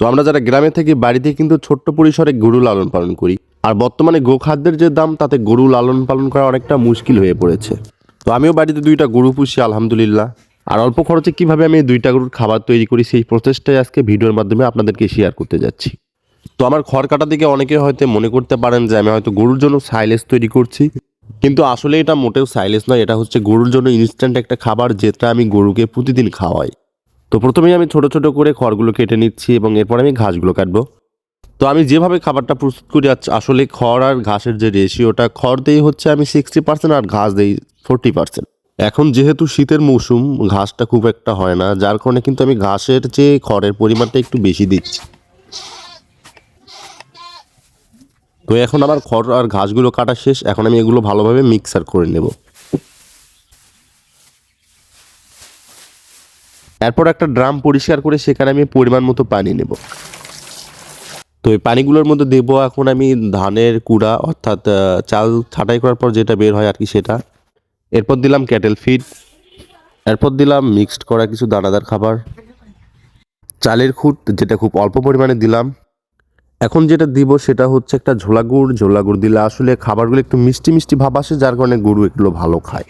তো আমরা যারা গ্রামে থেকে, বাড়িতে কিন্তু ছোট্ট পরিসরে গরু লালন পালন করি। আর বর্তমানে গোখাদ্যের যে দাম, তাতে গরু লালন পালন করা অনেকটা মুশকিল হয়ে পড়েছে। তো আমিও বাড়িতে দুইটা গরু পুষি, আলহামদুলিল্লাহ। আর অল্প খরচে কীভাবে আমি দুইটা গরুর খাবার তৈরি করি, সেই প্রচেষ্টাই আজকে ভিডিওর মাধ্যমে আপনাদেরকে শেয়ার করতে যাচ্ছি। তো আমার খড় কাটা দিকে অনেকে হয়তো মনে করতে পারেন যে, আমি হয়তো গরুর জন্য সাইলেস তৈরি করছি। কিন্তু আসলে এটা মোটেও সাইলেস নয়, এটা হচ্ছে গরুর জন্য ইনস্ট্যান্ট একটা খাবার, যেটা আমি গরুকে প্রতিদিন খাওয়াই। তো প্রথমেই আমি ছোট ছোট করে খড়গুলো কেটে নিচ্ছি এবং এরপর আমি ঘাসগুলো কাটবো। তো আমি যেভাবে খাবারটা প্রস্তুত করি আসলে খড় আর ঘাসের যে রেশিওটা খড় দেই হচ্ছে আমি সিক্সটি পার্সেন্ট আর ঘাস দেই ফোরটি পার্সেন্ট এখন যেহেতু শীতের মৌসুম, ঘাসটা খুব একটা হয় না, যার কারণে কিন্তু আমি ঘাসের চেয়ে খড়ের পরিমাণটা একটু বেশি দিচ্ছি। তো এখন আমার খড় আর ঘাসগুলো কাটা শেষ, এখন আমি এগুলো ভালোভাবে মিক্সার করে নেব। এরপর একটা ড্রাম পরিষ্কার করে সেখানে আমি পরিমাণ মতো পানি নেব। তো এই পানিগুলোর মধ্যে দেবো এখন আমি ধানের কুড়া, অর্থাৎ চাল ছাঁটাই করার পর যেটা বের হয় আর কি সেটা। এরপর দিলাম ক্যাটেল ফিড, এরপর দিলাম মিক্সড করা কিছু দানাদার খাবার। চালের খুঁট যেটা খুব অল্প পরিমাণে দিলাম। এখন যেটা দিব সেটা হচ্ছে একটা ঝোলা গুড়। ঝোলা গুড় দিলে আসলে খাবারগুলো একটু মিষ্টি মিষ্টি ভাব আসে, যার কারণে গরু এগুলো ভালো খায়।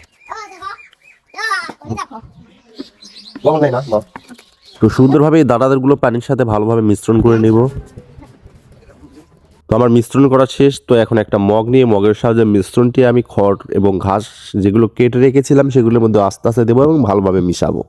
তো সুন্দরভাবে এই দানাদারগুলো পানির সাথে ভালোভাবে মিশ্রণ করে নেব তো আমার মিশ্রণ করা শেষ তো এখন একটা মগ নিয়ে মগের সাহায্যে মিশ্রণটি আমি খড় এবং ঘাস যেগুলো কেটে রেখেছিলাম সেগুলোর মধ্যে আস্তে আস্তে দেবো এবং ভালোভাবে মিশাবো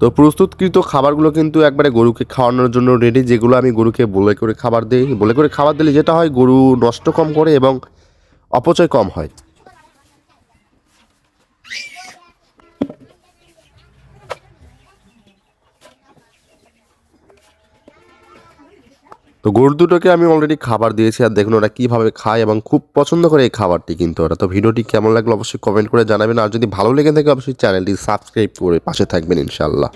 তো প্রস্তুতকৃত খাবারগুলো কিন্তু একবারে গরুকে খাওয়ানোর জন্য রেডি যেগুলো আমি গরুকে বলে করে খাবার দিই। বলে করে খাবার দিলে যেটা হয়, গরু নষ্ট কম করে এবং অপচয় কম হয়। তো গরু দুটোকে আমি অলরেডি খাবার দিয়েছি আর দেখুন ওরা কীভাবে খায় এবং খুব পছন্দ করে এই খাবারটি কিন্তু ওরা। তো ভিডিওটি কেমন লাগল অবশ্যই কমেন্ট করে জানাবেন। আর যদি ভালো লেগে থাকে, অবশ্যই চ্যানেলটি সাবস্ক্রাইব করে পাশে থাকবেন ইনশাল্লাহ